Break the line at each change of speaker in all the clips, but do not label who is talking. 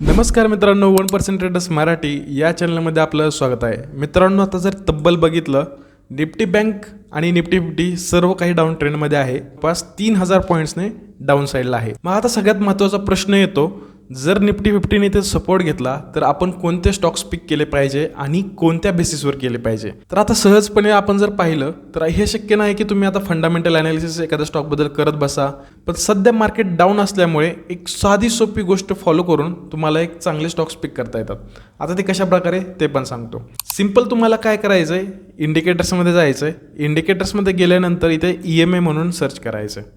नमस्कार मित्रांनो one percent traders Marathi या चॅनलमध्ये आपलं स्वागत आहे. मित्रांनो आता जर तब्बल बघितलं निफ्टी बँक आणि निफ्टी फिफ्टी सर्व काही डाऊन ट्रेंडमध्ये आहे. पाच तीन हजार पॉईंट्सने डाऊन साईडला आहे. मग आता सगळ्यात महत्त्वाचा प्रश्न येतो जर निफ्टी फिफ्टीने इथे सपोर्ट घेतला तर आपण कोणते स्टॉक्स पिक केले पाहिजे आणि कोणत्या बेसिसवर केले पाहिजे? तर आता सहजपणे आपण जर पाहिलं तर हे शक्य नाही की तुम्ही आता फंडामेंटल अनालिसिस एखाद्या स्टॉकबद्दल करत बसा पण सध्या मार्केट डाऊन असल्यामुळे एक साधी सोपी गोष्ट फॉलो करून तुम्हाला एक चांगले स्टॉक्स पिक करता येतात. आता ते कशा प्रकारे ते पण सांगतो. सिंपल तुम्हाला काय करायचं आहे इंडिकेटर्समध्ये जायचं आहे इंडिकेटर्समध्ये गेल्यानंतर इथे ई एम ए म्हणून सर्च करायचं आहे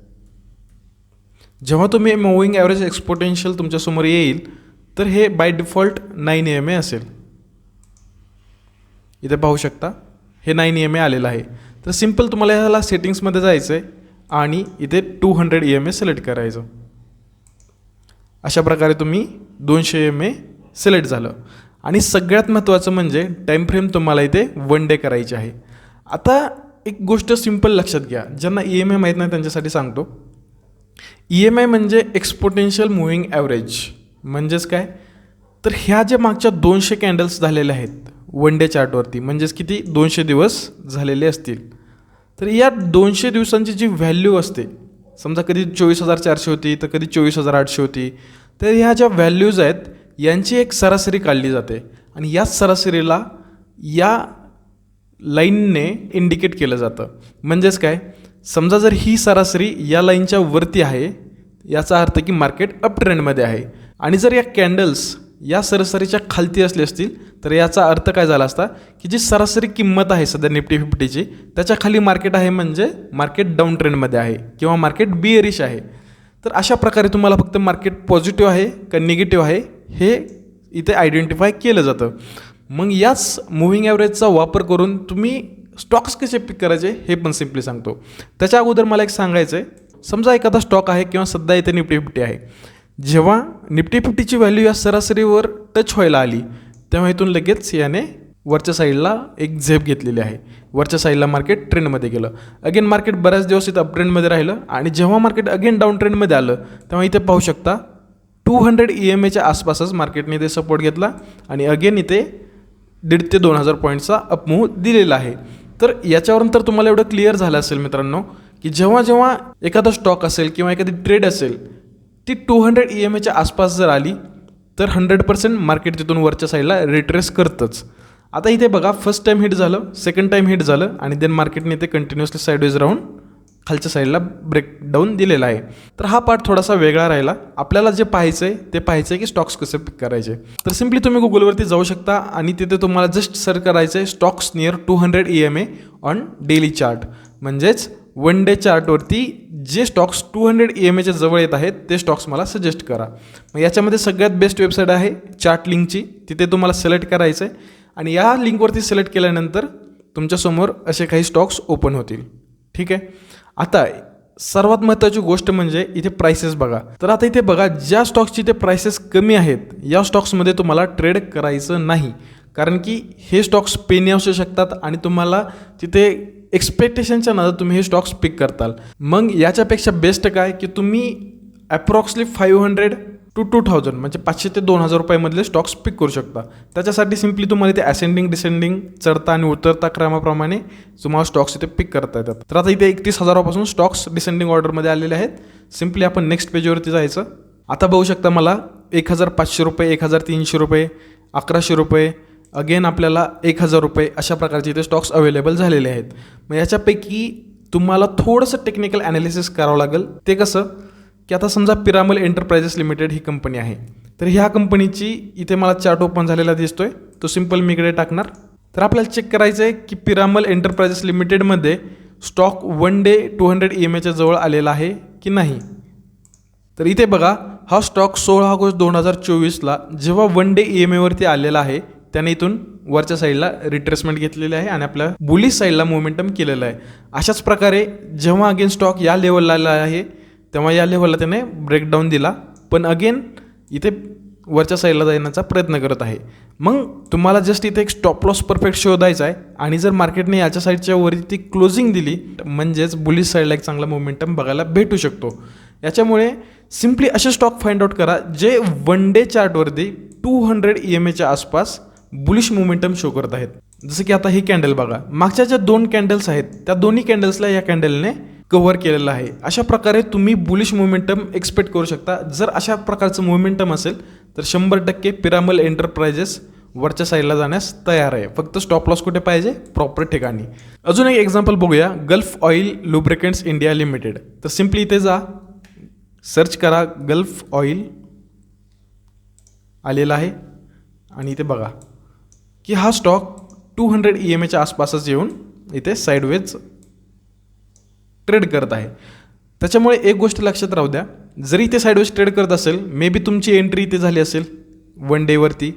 जेव्हा तुम्ही मूविंग ॲव्हरेज एक्सपोटेन्शियल तुमच्यासमोर येईल तर हे by default nine M A असेल. इथे पाहू शकता हे नाईन एम ए आलेलं आहे. तर सिंपल तुम्हाला ह्याला सेटिंग्समध्ये जायचं आहे आणि इथे two hundred E M A select करायचं. अशा प्रकारे तुम्ही दोनशे एम ए सिलेक्ट झालं. आणि सगळ्यात महत्त्वाचं म्हणजे टाईम फ्रेम तुम्हाला इथे वन डे करायची आहे. आता एक गोष्ट सिंपल लक्षात घ्या. ज्यांना ई एम ए माहीत नाही त्यांच्यासाठी सांगतो. ई एम आय म्हणजे एक्सपोटेन्शियल मुव्हिंग ॲव्हरेज म्हणजेच काय? तर ह्या ज्या मागच्या दोनशे कॅन्डल्स झालेल्या आहेत वन डे चार्टवरती म्हणजेच किती? दोनशे दिवस झालेले असतील. तर या दोनशे दिवसांची जी व्हॅल्यू असते समजा कधी चोवीस हजार चारशे होती तर कधी चोवीस हजार आठशे होती तर ह्या ज्या व्हॅल्यूज आहेत यांची एक सरासरी काढली जाते. आणि याच सरासरीला या लाईनने इंडिकेट केलं जातं. म्हणजेच काय? समजा जर ही सरासरी या लाईनच्या वरती आहे याचा अर्थ की मार्केट अप ट्रेंडमध्ये आहे. आणि जर या कॅन्डल्स या सरासरीच्या खालती असले असतील तर याचा अर्थ काय झाला असता की जी सरासरी किंमत आहे सध्या निफ्टी फिफ्टीची त्याच्याखाली मार्केट आहे म्हणजे मार्केट डाऊन ट्रेंडमध्ये आहे किंवा मार्केट बिअरिश आहे. तर अशा प्रकारे तुम्हाला फक्त मार्केट पॉझिटिव्ह आहे का निगेटिव्ह आहे हे इथे आयडेंटिफाय केलं जातं. मग याच मुव्हिंग ॲव्हरेजचा वापर करून तुम्ही स्टॉक्स कसे पिक करायचे हे पण सिम्पली सांगतो. त्याच्या अगोदर मला एक सांगायचं आहे समजा एखादा स्टॉक आहे किंवा सध्या इथे निफ्टी फिफ्टी आहे. जेव्हा निफ्टी फिफ्टीची व्हॅल्यू या सरासरीवर टच व्हायला आली तेव्हा इथून लगेच याने वरच्या साईडला एक झेप घेतलेली आहे. वरच्या साईडला मार्केट ट्रेंडमध्ये गेलं. अगेन मार्केट बऱ्याच दिवस इथं अपट्रेंडमध्ये राहिलं आणि जेव्हा मार्केट अगेन डाऊन ट्रेंडमध्ये आलं तेव्हा इथे पाहू शकता टू हंड्रेड ई एम एच्या आसपासच मार्केटने इथे सपोर्ट घेतला आणि अगेन इथे दीड ते दोन हजार पॉईंटचा अपमूव दिलेला आहे. तर याच्यावरून तर तुम्हाला एवढं क्लिअर झालं असेल मित्रांनो की जेव्हा जेव्हा एखादा स्टॉक असेल किंवा एखादी ट्रेड असेल ती टू हंड्रेड ई एम एच्या आसपास जर आली तर हंड्रेड पर्सेंट मार्केट तिथून वरच्या साईडला रिट्रेस करतंच. आता इथे बघा फर्स्ट टाईम हिट झालं सेकंड टाईम हिट झालं आणि देन मार्केटने ते कंटिन्युअसली साईडवेज राहून खालच्या साईडला ब्रेकडाऊन दिलेला आहे. तर हा पार्ट थोडासा वेगळा राहिला. आपल्याला जे पाहायचं आहे ते पाहायचं आहे की स्टॉक्स कसे पिक करायचे. तर सिम्पली तुम्ही गुगलवरती जाऊ शकता आणि तिथे तुम्हाला जस्ट सर्च करायचं आहे stocks near two hundred E M A on daily chart म्हणजेच वन डे चार्टवरती जे stocks two hundred E M एच्या जवळ येत आहेत ते स्टॉक्स मला सजेस्ट करा. मग याच्यामध्ये सगळ्यात बेस्ट वेबसाईट आहे चार्ट लिंकची तिथे तुम्हाला सिलेक्ट करायचं आहे आणि या लिंकवरती सिलेक्ट केल्यानंतर तुमच्यासमोर असे काही स्टॉक्स ओपन होतील. ठीक आहे? आता सर्वात महत्त्वाची गोष्ट म्हणजे इथे प्राइसेस बघा. तर आता इथे बघा ज्या स्टॉक्सची इथे प्राइसेस कमी आहेत या स्टॉक्समध्ये तुम्हाला ट्रेड करायचं नाही. कारण की हे स्टॉक्स पेनी असू शकतात आणि तुम्हाला तिथे एक्सपेक्टेशनच्या नादात तुम्ही हे स्टॉक्स पिक करताल. मग याच्यापेक्षा बेस्ट काय? की तुम्ही approximately five hundred to two thousand म्हणजे पाचशे ते दोन हजार रुपयामधले स्टॉक्स पिक करू शकता. त्याच्यासाठी सिम्पली तुम्हाला इथे असेंडिंग डिसेंडिंग चढता आणि उतरता क्रमाप्रमाणे तुम्हाला स्टॉक्स इथे पिक करता येतात. तर आता इथे एकतीस हजारापासून स्टॉक्स डिसेंडिंग ऑर्डरमध्ये आलेले आहेत. सिम्पली आपण नेक्स्ट पेजवरती जायचं. आता बघू शकता मला एक हजार पाचशे रुपये एक हजार तीनशे रुपये अकराशे रुपये अगेन आपल्याला एक हजार रुपये अशा प्रकारचे इथे स्टॉक्स अवेलेबल झालेले आहेत. मग याच्यापैकी तुम्हाला थोडंसं टेक्निकल ॲनालिसिस करावं लागेल. ते कसं? की आता समजा पिरामल एंटरप्राइजेस लिमिटेड ही कंपनी आहे. तर ह्या कंपनीची इथे मला चार्ट ओपन झालेला दिसतोय. तो सिंपल मी इकडे टाकणार. तर आपल्याला चेक करायचं आहे की पिरामल एंटरप्राइजेस लिमिटेडमध्ये stock one day two hundred E M एच्या जवळ आलेला आहे की नाही? तर इथे बघा हा स्टॉक सोळा ऑगस्ट दोन हजार चोवीसला जेव्हा वन डे ई एम एवरती आलेला आहे त्याने इथून वरच्या साईडला रिट्रेसमेंट घेतलेली आहे आणि आपल्या बुलिश साईडला मोमेंटम केलेलं आहे. अशाच प्रकारे जेव्हा अगेन स्टॉक या लेवलला आला आहे तेव्हा या लेवलला त्याने ब्रेकडाऊन दिला. पण अगेन इथे वरच्या साईडला जाण्याचा प्रयत्न करत आहे. मग तुम्हाला जस्ट इथे एक स्टॉप लॉस परफेक्ट शोधायचा आहे. आणि जर मार्केटने याच्या साईडच्या वरती क्लोजिंग दिली म्हणजेच बुलिश साईडला एक चांगला मोमेंटम बघायला भेटू शकतो. याच्यामुळे सिम्पली असे स्टॉक फाइंड आउट करा जे वन डे चार्टवरती टू हंड्रेड ई एम एच्या आसपास बुलिश मोमेंटम शो करत आहेत. जसं की आता ही कॅन्डल बघा. मागच्या ज्या दोन कॅन्डल्स आहेत त्या दोन्ही कॅन्डल्सला या कॅन्डलने कव्हर केलेलं आहे. अशा प्रकारे तुम्ही बुलिश मोमेंटम एक्सपेक्ट करू शकता. जर अशा प्रकारचं मोमेंटम असेल तर शंभर टक्के पिरामल एंटरप्राइजेस वरच्या साईडला जाण्यास तयार आहे. फक्त स्टॉप लॉस कुठे पाहिजे? प्रॉपर ठिकाणी. अजून एक एक्झाम्पल बघूया. Gulf Oil Lubricants India Limited तर सिम्पली इथे जा. सर्च करा गल्फ ऑइल आलेला आहे. आणि इथे बघा. की हा stock two hundred E M एच्या आसपासच येऊन इथे साईडवेज ट्रेड करत आहे. त्याच्यामुळे एक गोष्ट लक्षात राहू द्या. जरी इथे साईडवेज ट्रेड करत असेल मे बी तुमची एंट्री इथे झाली असेल वन डेवरती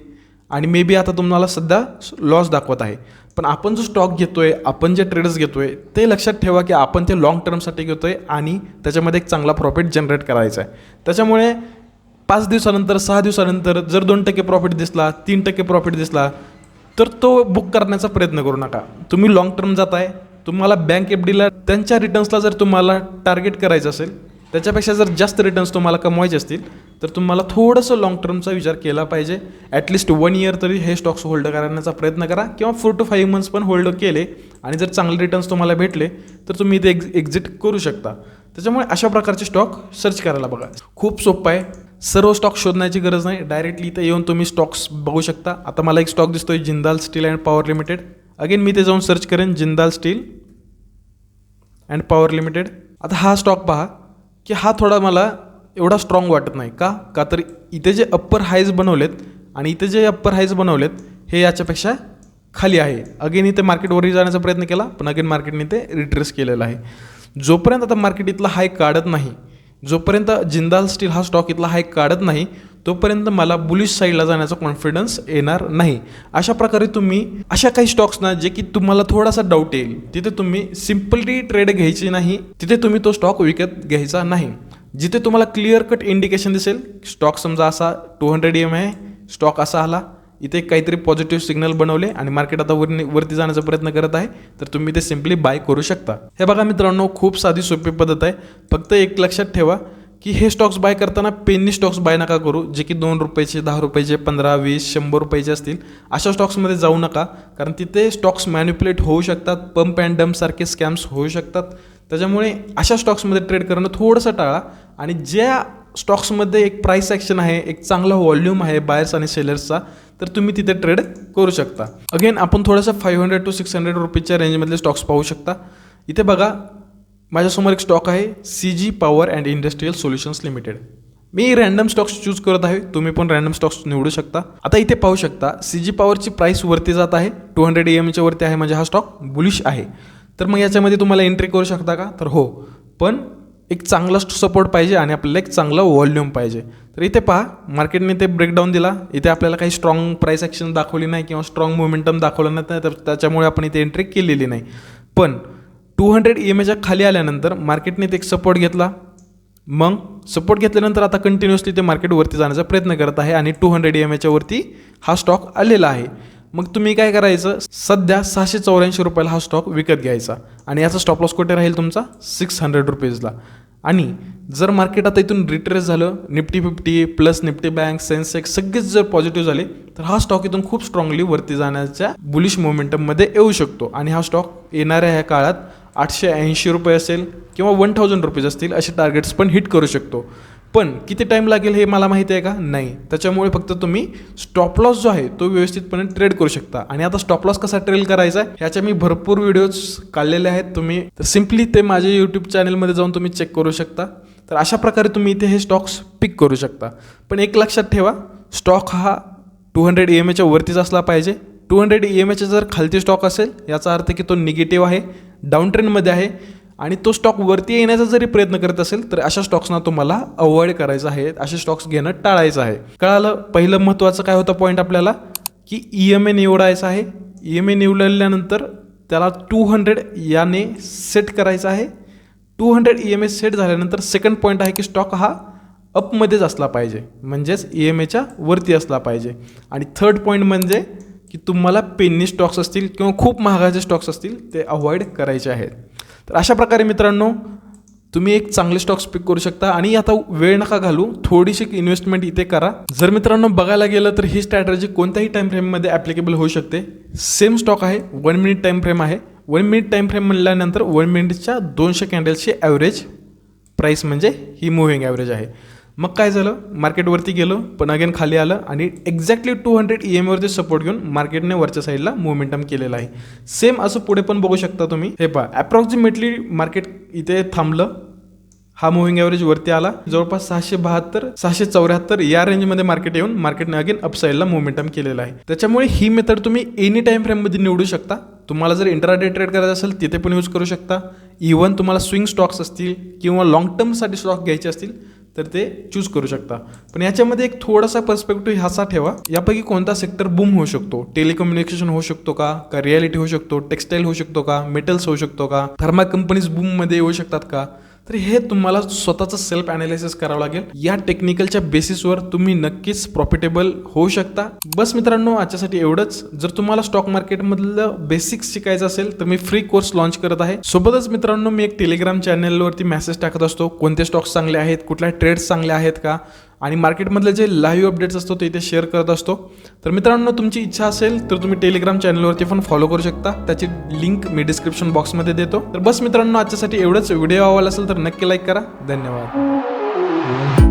आणि मे बी आता तुम्हाला सध्या लॉस दाखवत आहे. पण आपण जो स्टॉक घेतो आहे आपण जे ट्रेडर्स घेतो आहे ते लक्षात ठेवा की आपण ते लॉंग टर्मसाठी घेतो आहे आणि त्याच्यामध्ये एक चांगला प्रॉफिट जनरेट करायचा आहे. त्याच्यामुळे पाच दिवसानंतर सहा दिवसानंतर जर दोन टक्के प्रॉफिट दिसला तीन टक्के प्रॉफिट दिसला तर तो बुक करण्याचा प्रयत्न करू नका. तुम्ही लॉंग टर्म जाताय तुम्हाला बँक एफ डीला त्यांच्या रिटर्न्सला जर तुम्हाला टार्गेट करायचं असेल त्याच्यापेक्षा जर जास्त रिटर्न्स तुम्हाला कमवायचे असतील तर तुम्हाला थोडंसं लॉंग टर्मचा विचार केला पाहिजे. ॲटलिस्ट वन इयर तरी हे स्टॉक्स होल्ड करण्याचा प्रयत्न करा किंवा फोर टू फाईव्ह मंथ्स पण होल्ड केले आणि जर चांगले रिटर्न्स तुम्हाला भेटले तर तुम्ही इथे एक्झ एक्झिट करू शकता. त्याच्यामुळे अशा प्रकारचे स्टॉक सर्च करायला बघा. खूप सोपं आहे. सर्व स्टॉक शोधण्याची गरज नाही. डायरेक्टली इथे येऊन तुम्ही स्टॉक्स बघू शकता. आता मला एक स्टॉक दिसतोय Jindal Steel and Power Limited again मी ते जाऊन सर्च करेन Jindal Steel and Power Limited आता हा स्टॉक पहा की हा थोडा मला एवढा स्ट्रॉंग वाटत नाही. का? का तर इथे जे अप्पर हायज बनवलेत आणि इथे जे अप्पर हायज बनवलेत हे याच्यापेक्षा खाली आहे. अगेन इथे मार्केटवरही जाण्याचा प्रयत्न केला पण अगेन मार्केटने ते रिट्रेस केलेलं आहे. जोपर्यंत आता मार्केट इथला हाय काढत नाही जोपर्यंत जिंदाल स्टील हा स्टॉक इथला हाय काढत नाही तोपर्यंत मला बुलिश साईडला जाण्याचा कॉन्फिडन्स येणार नाही. अशा प्रकारे तुम्ही अशा काही स्टॉक्स ना जे की तुम्हाला थोडासा डाऊट येईल तिथे तुम्ही सिम्पली ट्रेड घ्यायची नाही तिथे तुम्ही तो स्टॉक विकत घ्यायचा नाही. जिथे तुम्हाला क्लिअर कट इंडिकेशन दिसेल स्टॉक समजा असा टू हंड्रेड एम आहे स्टॉक असा आला इथे काहीतरी पॉझिटिव्ह सिग्नल बनवले आणि मार्केट आता वर वरती जाण्याचा प्रयत्न करत आहे तर तुम्ही ते सिम्पली बाय करू शकता. हे बघा मित्रांनो खूप साधी सोपी पद्धत आहे. फक्त एक लक्षात ठेवा की हे स्टॉक्स बाय करताना पेननी स्टॉक्स बाय नका करू जे की दोन रुपयाचे दहा रुपयाचे पंधरा वीस शंभर रुपयाचे असतील अशा स्टॉक्समध्ये जाऊ नका. कारण तिथे स्टॉक्स मॅन्युप्युलेट होऊ शकतात पंप अँड डम्पसारखे स्कॅम्स होऊ शकतात. त्याच्यामुळे अशा स्टॉक्समध्ये ट्रेड करणं थोडंसं टाळा. आणि ज्या स्टॉक्समध्ये एक प्राईस ॲक्शन आहे एक चांगला व्हॉल्यूम आहे बायर्स आणि सेलर्सचा तर तुम्ही तिथे ट्रेड करू शकता. अगेन आपण थोडंसं five hundred to six hundred रुपीजच्या रेंजमधले स्टॉक्स पाहू शकता. इथे बघा माझ्यासमोर एक स्टॉक आहे C G Power and Industrial Solutions Limited me random stocks choose करत आहे तुम्ही पण रँडम स्टॉक्स निवडू शकता. आता इथे पाहू शकता सी जी पॉवरची प्राईस वरती जात आहे टू हंड्रेड ई एमच्या वरती आहे म्हणजे हा स्टॉक बुलिश आहे. तर मग याच्यामध्ये तुम्हाला एंट्री करू शकता का? तर हो. पण एक चांगला सपोर्ट पाहिजे आणि आपल्याला एक चांगला व्हॉल्यूम पाहिजे. तर इथे पहा मार्केटने ते ब्रेकडाऊन दिला. इथे आपल्याला काही स्ट्रॉंग प्राईस ॲक्शन दाखवली नाही किंवा स्ट्रॉंग मोमेंटम दाखवलं नाही तर त्याच्यामुळे आपण इथे एंट्री केलेली नाही. पण टू हंड्रेड ई एम एच्या खाली आल्यानंतर मार्केटने ते एक सपोर्ट घेतला. मग सपोर्ट घेतल्यानंतर आता कंटिन्युअसली ते मार्केटवरती जाण्याचा प्रयत्न करत आहे आणि टू हंड्रेड ई एम एच्यावरती हा स्टॉक आलेला आहे. मग तुम्ही काय करायचं? सध्या सहाशे चौऱ्याऐंशी रुपयाला हा स्टॉक विकत घ्यायचा. आणि याचा स्टॉप लॉस कुठे राहील तुमचा? सिक्स हंड्रेड रुपीजला आणि जर मार्केट आता इथून रिट्रेस झालं Nifty fifty plus Nifty bank Sensex सगळेच जर पॉझिटिव्ह झाले तर हा स्टॉक इथून खूप स्ट्रॉंगली वरती जाण्याच्या बुलिश मोमेंटममध्ये येऊ शकतो. आणि हा स्टॉक येणाऱ्या ह्या काळात आठशे ऐंशी रुपये असेल किंवा वन थाउजंड रुपीज असतील असे टार्गेट्स पण हिट करू शकतो. पण किती टाईम लागेल हे मला माहिती आहे का? नाही. त्याच्यामुळे फक्त तुम्ही स्टॉप लॉस जो आहे तो व्यवस्थितपणे ट्रेड करू शकता. आणि आता स्टॉप लॉस कसा ट्रेल करायचा आहे ह्याच्या मी भरपूर व्हिडिओज काढलेले आहेत तुम्ही. तर सिम्पली ते माझ्या यूट्यूब चॅनलमध्ये जाऊन तुम्ही चेक करू शकता. तर अशा प्रकारे तुम्ही इथे हे स्टॉक्स पिक करू शकता. पण एक लक्षात ठेवा स्टॉक हा टू हंड्रेड ई एम एच्या वरतीच असला पाहिजे. टू हंड्रेड ई एम एच्या जर खालती स्टॉक असेल याचा अर्थ की तो निगेटिव्ह आहे डाऊन ट्रेंडमध्ये आहे आणि तो स्टॉक वरती येण्याचा जरी प्रयत्न करत असेल तर अशा स्टॉक्सना तुम्हाला अवॉइड करायचं आहे. असे स्टॉक्स घेणं टाळायचं आहे. कळालं? पहिलं महत्त्वाचं काय होतं पॉईंट आपल्याला? की ई एम ए निवडायचं आहे. ई एम ए निवडल्यानंतर त्याला टू हंड्रेड याने सेट करायचं आहे. Two hundred E M A set झाल्यानंतर सेकंड पॉईंट आहे की स्टॉक हा अपमध्येच असला पाहिजे. म्हणजेच ई एम एच्या वरती असला पाहिजे. आणि थर्ड पॉईंट म्हणजे की तुम्हाला पेन्नी स्टॉक्स असतील किंवा खूप महागाचे स्टॉक्स असतील ते अवॉइड करायचे आहेत. तर अशा प्रकारे मित्रांनो तुम्ही एक चांगले स्टॉक्स पिक करू शकता आणि आता वेळ नका घालू थोडीशी इन्व्हेस्टमेंट इथे करा. जर मित्रांनो बघायला गेलं तर ही स्ट्रॅटर्जी कोणत्याही टाइम फ्रेममध्ये ॲप्लिकेबल होऊ शकते. सेम स्टॉक आहे वन मिनिट टाइम फ्रेम आहे. वन मिनिट टाइम फ्रेम म्हणल्यानंतर वन मिनिटच्या दोनशे कॅन्डल्सची ॲव्हरेज प्राईस म्हणजे ही मुव्हिंग ॲव्हरेज आहे. मग काय झालं? मार्केटवरती गेलो पण अगेन खाली आलं आणि एक्झॅक्टली टू हंड्रेड ई एमवरती सपोर्ट घेऊन मार्केटने वरच्या साईडला मुवमेंटम केलेलं आहे. सेम असं पुढे पण बघू शकता तुम्ही. हे पहा अप्रॉक्सिमेटली मार्केट इथे थांबलं. हा मुव्हिंग ॲव्हरेज वरती आला. जवळपास सहाशे बहात्तर सहाशे चौऱ्याहत्तर या रेंजमध्ये मार्केट येऊन मार्केटने अगेन अपसाईडला मुवमेंटम केलेलं आहे. त्याच्यामुळे ही मेथड तुम्ही एनी टाइम फ्रेममध्ये निवडू शकता. तुम्हाला जर इंटराडे ट्रेड करायचं असेल तिथे पण यूज करू शकता. इवन तुम्हाला स्विंग स्टॉक्स असतील किंवा लॉंग टर्मसाठी स्टॉक घ्यायचे असतील तर ते चूज करू शकता. पण याच्यामध्ये एक थोडासा पर्स्पेक्टिव्ह असा ठेवा. यापैकी कोणता सेक्टर बूम होऊ शकतो? टेलिकम्युनिकेशन होऊ शकतो का? का रियालिटी होऊ शकतो? टेक्सटाईल होऊ शकतो का? मेटल्स होऊ शकतो का? फार्मा कंपनीज बूममध्ये येऊ शकतात का? तर हे तुम्हाला स्वतःचं सेल्फ अनालिसिस करावं लागेल. या टेक्निकलच्या बेसिसवर तुम्ही नक्कीच प्रॉफिटेबल होऊ शकता. बस मित्रांनो आजच्यासाठी एवढंच. जर तुम्हाला स्टॉक मार्केटमधलं बेसिक्स शिकायचं असेल तर मी फ्री कोर्स लॉन्च करत आहे. सोबतच मित्रांनो मी एक टेलिग्राम चॅनलवरती मेसेज टाकत असतो. कोणते स्टॉक्स चांगले आहेत? कुठल्या ट्रेड्स चांगले आहेत का? आणि मार्केटमधले जे लाईव्ह अपडेट्स असतो ते इथे शेअर करत असतो. तर मित्रांनो तुमची इच्छा असेल तर तुम्ही टेलिग्राम चॅनलवरती पण फॉलो करू शकता. त्याची लिंक मी डिस्क्रिप्शन बॉक्समध्ये देतो. तर बस मित्रांनो आजच्यासाठी एवढंच. व्हिडिओ आवडला असेल तर नक्की लाईक करा. धन्यवाद.